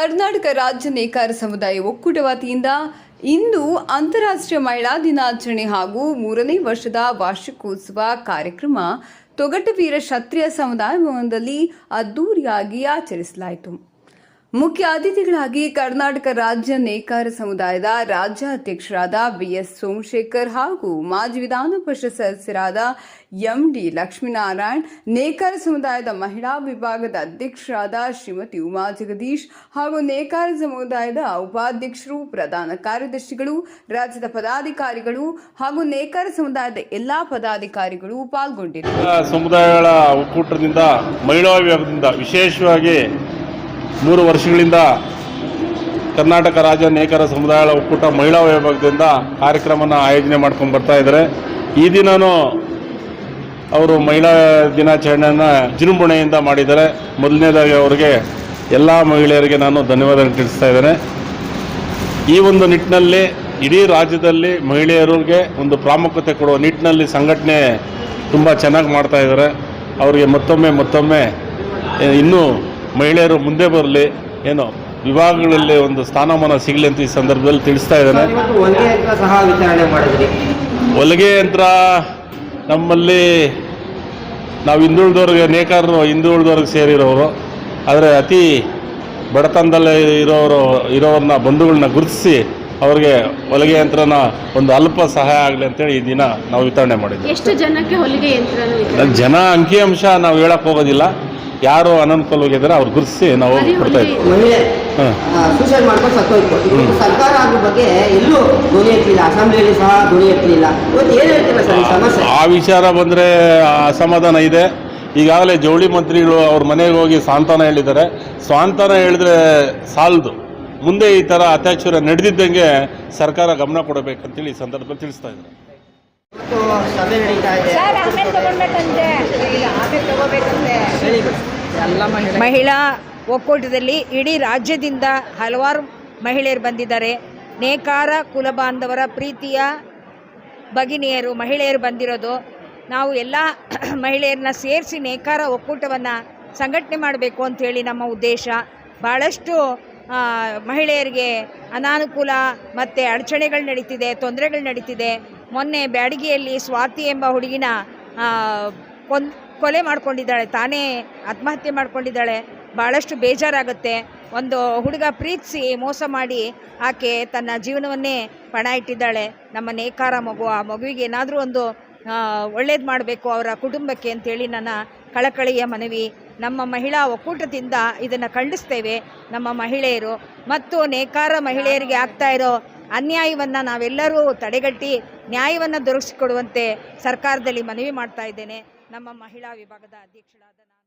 ಕರ್ನಾಟಕ ರಾಜ್ಯ ನೇಕಾರ ಸಮುದಾಯ ಒಕ್ಕೂಟ ವತಿಯಿಂದ ಇಂದು ಅಂತಾರಾಷ್ಟ್ರೀಯ ಮಹಿಳಾ ದಿನಾಚರಣೆ ಹಾಗೂ ಮೂರನೇ ವರ್ಷದ ವಾರ್ಷಿಕೋತ್ಸವ ಕಾರ್ಯಕ್ರಮ ತೊಗಟವೀರ ಕ್ಷತ್ರಿಯ ಸಮುದಾಯ ಭವನದಲ್ಲಿ ಅದ್ದೂರಿಯಾಗಿ ಆಚರಿಸಲಾಯಿತು. ಮುಖ್ಯ ಅತಿಥಿಗಳಾಗಿ ಕರ್ನಾಟಕ ರಾಜ್ಯ ನೇಕಾರ ಸಮುದಾಯದ ರಾಜ್ಯಾಧ್ಯಕ್ಷರಾದ ಬಿಎಸ್ ಸೋಮಶೇಖರ್ ಹಾಗೂ ಮಾಜಿ ವಿಧಾನ ಪರಿಷತ್ ಸದಸ್ಯರಾದ ಎಂಡಿ ಲಕ್ಷ್ಮೀನಾರಾಯಣ್, ನೇಕಾರ ಸಮುದಾಯದ ಮಹಿಳಾ ವಿಭಾಗದ ಅಧ್ಯಕ್ಷರಾದ ಶ್ರೀಮತಿ ಉಮಾ ಜಗದೀಶ್ ಹಾಗೂ ನೇಕಾರ ಸಮುದಾಯದ ಉಪಾಧ್ಯಕ್ಷರು, ಪ್ರಧಾನ ಕಾರ್ಯದರ್ಶಿಗಳು, ರಾಜ್ಯದ ಪದಾಧಿಕಾರಿಗಳು ಹಾಗೂ ನೇಕಾರ ಸಮುದಾಯದ ಎಲ್ಲಾ ಪದಾಧಿಕಾರಿಗಳು ಪಾಲ್ಗೊಂಡಿದ್ದರು. ಸಮುದಾಯಗಳ ಒಕ್ಕೂಟದಿಂದ, ಮಹಿಳಾ ವಿಭಾಗದಿಂದ ವಿಶೇಷವಾಗಿ ಮೂರು ವರ್ಷಗಳಿಂದ ಕರ್ನಾಟಕ ರಾಜ್ಯ ನೇಕಾರ ಸಮುದಾಯ ಒಕ್ಕೂಟ ಮಹಿಳಾ ವಿಭಾಗದಿಂದ ಕಾರ್ಯಕ್ರಮನ ಆಯೋಜನೆ ಮಾಡ್ಕೊಂಡು ಬರ್ತಾ ಇದ್ದಾರೆ. ಈ ದಿನವೂ ಅವರು ಮಹಿಳಾ ದಿನಾಚರಣೆಯನ್ನು ವಿಜೃಂಭಣೆಯಿಂದ ಮಾಡಿದ್ದಾರೆ. ಮೊದಲನೇದಾಗಿ ಅವರಿಗೆ ಎಲ್ಲ ಮಹಿಳೆಯರಿಗೆ ನಾನು ಧನ್ಯವಾದ ತಿಳಿಸ್ತಾ ಇದ್ದೇನೆ. ಈ ಒಂದು ನಿಟ್ಟಿನಲ್ಲಿ ಇಡೀ ರಾಜ್ಯದಲ್ಲಿ ಮಹಿಳೆಯರಿಗೆ ಒಂದು ಪ್ರಾಮುಖ್ಯತೆ ಕೊಡುವ ನಿಟ್ಟಿನಲ್ಲಿ ಸಂಘಟನೆ ತುಂಬ ಚೆನ್ನಾಗಿ ಮಾಡ್ತಾ ಇದ್ದಾರೆ. ಅವರಿಗೆ ಮತ್ತೊಮ್ಮೆ ಮತ್ತೊಮ್ಮೆ ಇನ್ನೂ ಮಹಿಳೆಯರು ಮುಂದೆ ಬರಲಿ ಏನೋ ವಿಭಾಗಗಳಲ್ಲಿ ಒಂದು ಸ್ಥಾನಮಾನ ಸಿಗಲಿ ಅಂತ ಈ ಸಂದರ್ಭದಲ್ಲಿ ತಿಳಿಸ್ತಾ ಇದ್ದಾನೆ. ಹೊಲಿಗೆ ಯಂತ್ರ ಮಾಡಿದ್ರಿ. ಹೊಲಿಗೆ ನಮ್ಮಲ್ಲಿ ನಾವು ಹಿಂದುಳಿದವ್ರಿಗೆ ನೇಕಾರರು ಹಿಂದುಳಿದವ್ರಿಗೆ ಸೇರಿರೋರು ಆದರೆ ಅತಿ ಬಡತನದಲ್ಲೇ ಇರೋರು ಇರೋರನ್ನ ಬಂಧುಗಳನ್ನ ಗುರುತಿಸಿ ಅವರಿಗೆ ಹೊಲಿಗೆ ಯಂತ್ರನ ಒಂದು ಅಲ್ಪ ಸಹಾಯ ಆಗಲಿ ಅಂತೇಳಿ ಈ ದಿನ ನಾವು ವಿತರಣೆ ಮಾಡಿದ್ವಿ. ಎಷ್ಟು ಜನಕ್ಕೆ ಹೊಲಿಗೆ ಜನ ಅಂಕಿಅಂಶ ನಾವು ಹೇಳಕ್ಕೆ ಹೋಗೋದಿಲ್ಲ. ಯಾರು ಅನನುಕೂಲವಾಗಿದ್ದಾರೆ ಅವ್ರು ಗುರುತಿಸಿ ನಾವು ಹೋಗಿ ಕೊಡ್ತಾ ಇದ್ದೀವಿ ಹೊಲಿಗೆ- ಮಹಿಳೆ ಹಾಂ. ಸೂಸೈಡ್ ಮಾಡ್ಕೊಂಡು ಸತ್ತೋಯ್ತು. ಇವತ್ತು ಸರ್ಕಾರ ಅದ್ರ ಬಗ್ಗೆ ಎಲ್ಲೂ ಧ್ವನಿ ಎತ್ತಲಿಲ್ಲ ಅಸೆಂಬ್ಲಿಯಲ್ಲಿ ಸಹ ಧ್ವನಿ ಎತ್ತಲಿಲ್ಲ. ಇವತ್ತು ಏನು ಹೇಳ್ತೀರಾ ಸರ್ ಈ ಸಮಸ್ಯೆ? ಆ ವಿಚಾರ ಬಂದರೆ ಅಸಮಾಧಾನ ಇದೆ. ಈಗಾಗಲೇ ಜವಳಿ ಮಂತ್ರಿಗಳು ಅವ್ರ ಮನೆಗೆ ಹೋಗಿ ಸಾಂತ್ವನ ಹೇಳಿದ್ದಾರೆ. ಸಾಂತ್ವನ ಹೇಳಿದ್ರೆ ಸಾಲದು. ಮುಂದೆ ಈ ಥರ ಅತ್ಯಾಚಾರ ನಡೆದಿದ್ದಂಗೆ ಸರ್ಕಾರ ಗಮನ ಕೊಡಬೇಕಂತೇಳಿ ಈ ಸಂದರ್ಭದಲ್ಲಿ ತಿಳಿಸ್ತಾ ಇದ್ದಾರೆ. ಇವತ್ತು ಸಭೆ ನಡೀತಾ ಇದೆ. ಹೇಳಿ. ಮೇಡಮ್. ಮಹಿಳಾ ಒಕ್ಕೂಟದಲ್ಲಿ ಇಡೀ ರಾಜ್ಯದಿಂದ ಹಲವಾರು ಮಹಿಳೆಯರು ಬಂದಿದ್ದಾರೆ. ನೇಕಾರ ಕುಲಬಾಂಧವರ ಪ್ರೀತಿಯ ಭಗಿನಿಯರು, ಮಹಿಳೆಯರು ಬಂದಿರೋದು. ನಾವು ಎಲ್ಲ ಮಹಿಳೆಯರನ್ನ ಸೇರಿಸಿ ನೇಕಾರ ಒಕ್ಕೂಟವನ್ನು ಸಂಘಟನೆ ಮಾಡಬೇಕು ಅಂಥೇಳಿ ನಮ್ಮ ಉದ್ದೇಶ. ಭಾಳಷ್ಟು ಮಹಿಳೆಯರಿಗೆ ಅನಾನುಕೂಲ ಮತ್ತು ಅಡಚಣೆಗಳು ನಡೀತಿದೆ, ತೊಂದರೆಗಳು ನಡೀತಿದೆ. ಮೊನ್ನೆ ಬ್ಯಾಡಗಿಯಲ್ಲಿ ಸ್ವಾತಿ ಎಂಬ ಹುಡುಗಿನ ಕೊನ್ ಕೊಲೆ ಮಾಡ್ಕೊಂಡಿದ್ದಾಳೆ, ತಾನೇ ಆತ್ಮಹತ್ಯೆ ಮಾಡ್ಕೊಂಡಿದ್ದಾಳೆ ಭಾಳಷ್ಟು ಬೇಜಾರಾಗುತ್ತೆ. ಒಂದು ಹುಡುಗ ಪ್ರೀತಿಸಿ ಮೋಸ ಮಾಡಿ ಆಕೆ ತನ್ನ ಜೀವನವನ್ನೇ ಪಣ ಇಟ್ಟಿದ್ದಾಳೆ. ನಮ್ಮ ನೇಕಾರ ಮಗು, ಆ ಮಗುವಿಗೆ ಏನಾದರೂ ಒಂದು ಒಳ್ಳೇದು ಮಾಡಬೇಕು ಅವರ ಕುಟುಂಬಕ್ಕೆ ಅಂತೇಳಿ ನನ್ನ ಕಳಕಳಿಯ ಮನವಿ. ನಮ್ಮ ಮಹಿಳಾ ಒಕ್ಕೂಟದಿಂದ ಇದನ್ನು ಖಂಡಿಸ್ತೇವೆ. ನಮ್ಮ ಮಹಿಳೆಯರು ಮತ್ತು ನೇಕಾರ ಮಹಿಳೆಯರಿಗೆ ಆಗ್ತಾ ಇರೋ ಅನ್ಯಾಯವನ್ನು ನಾವೆಲ್ಲರೂ ತಡೆಗಟ್ಟಿ ನ್ಯಾಯವನ್ನು ದೊರಕಿಸಿಕೊಡುವಂತೆ ಸರ್ಕಾರದಲ್ಲಿ ಮನವಿ ಮಾಡ್ತಾ ಇದ್ದೇನೆ. ನಮ್ಮ ಮಹಿಳಾ ವಿಭಾಗದ ಅಧ್ಯಕ್ಷರಾದ ನಾನು